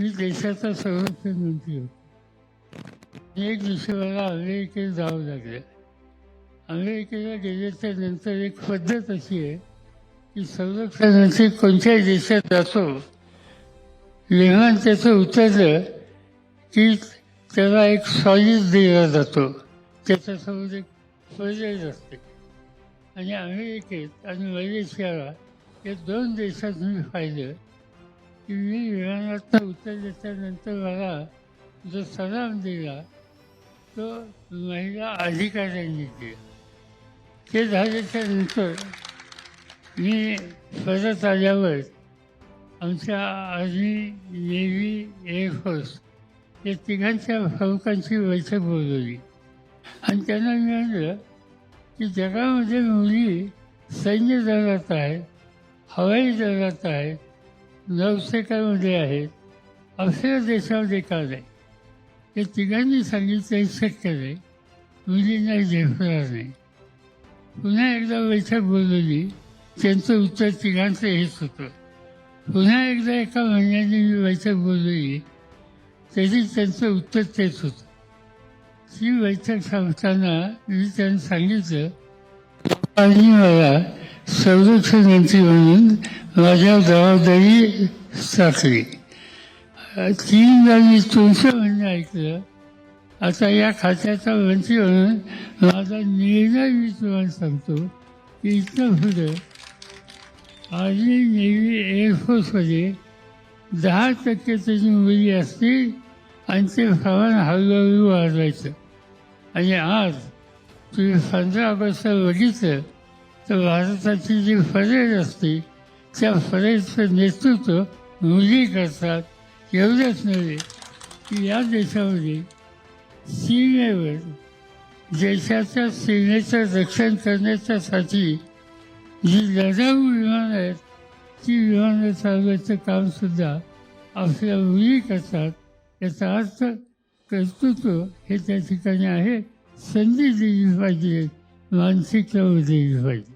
मी देशाचा संरक्षण मंत्री होतो एक दिवशी मला अमेरिकेत जावं लागलं. अमेरिकेला गेल्याच्यानंतर एक पद्धत अशी आहे की संरक्षणाची म्हणजे कोणत्याही देशात जातो. विमान त्याचं उतरलं की त्याला एक सॉलिड दिला जातो. त्याच्यासमोर एक पर्याय असते. आणि अमेरिकेत आणि मलेशियाला या दोन देशात मी पाहिलं. की मी विमानात उतरल्याच्या नंतर मला जो सलाम दिला तो महिला अधिकाऱ्यांनी दिला. ते झाल्याच्यानंतर मी परत आल्यावर आमच्या आर्मी नेव्ही एअरफोर्स या तिघांच्या भावकांची बैठक बोलवली. आणि त्यांना मी की जगामध्ये मुली सैन्य दलात आहेत हवाई दलात आहेत नौसेकामध्ये आहेत आपल्या देशामध्ये का नाही हे तिघांनी सांगितलं हे शक्य नाही. मुलींना झेपणार नाही. पुन्हा एकदा बैठक बोलवली त्यांचं उत्तर तिघांचं हेच होतं. पुन्हा एकदा एका महिन्याने मी बैठक बोलवली तरी त्यांचं उत्तर तेच होतं. ती बैठक सांगताना मी त्यांना सांगितलं आणि मला संरक्षण मंत्री म्हणून माझ्या जबाबदारी साखली तीनदा मी तुमचं म्हणणं ऐकलं. आता या खात्याचा मंत्री म्हणून माझा निर्णय मी तुम्हाला सांगतो की इथं पुढं आर्मी नेव्ही एअरफोर्समध्ये दहा टक्के त्याची मुली असतील आणि ते प्रमाण हळूहळू वाढवायचं. आणि आज तुम्ही पंधरा ऑगस्ट बघितलं तर भारताची जी परेड असते त्या परेडचं नेतृत्व मुली करतात एवढंच नव्हे की या देशामध्ये सीमेवर देशाच्या सीमेचं रक्षण करण्याच्यासाठी जी लढाऊ विमानं आहेत ती विमानं चालवायचं कामसुद्धा आपल्या मुली करतात याचा अर्थ कर्तृत्व हे त्या ठिकाणी आहे. संधी दिली पाहिजे मानसिकता दिली पाहिजे.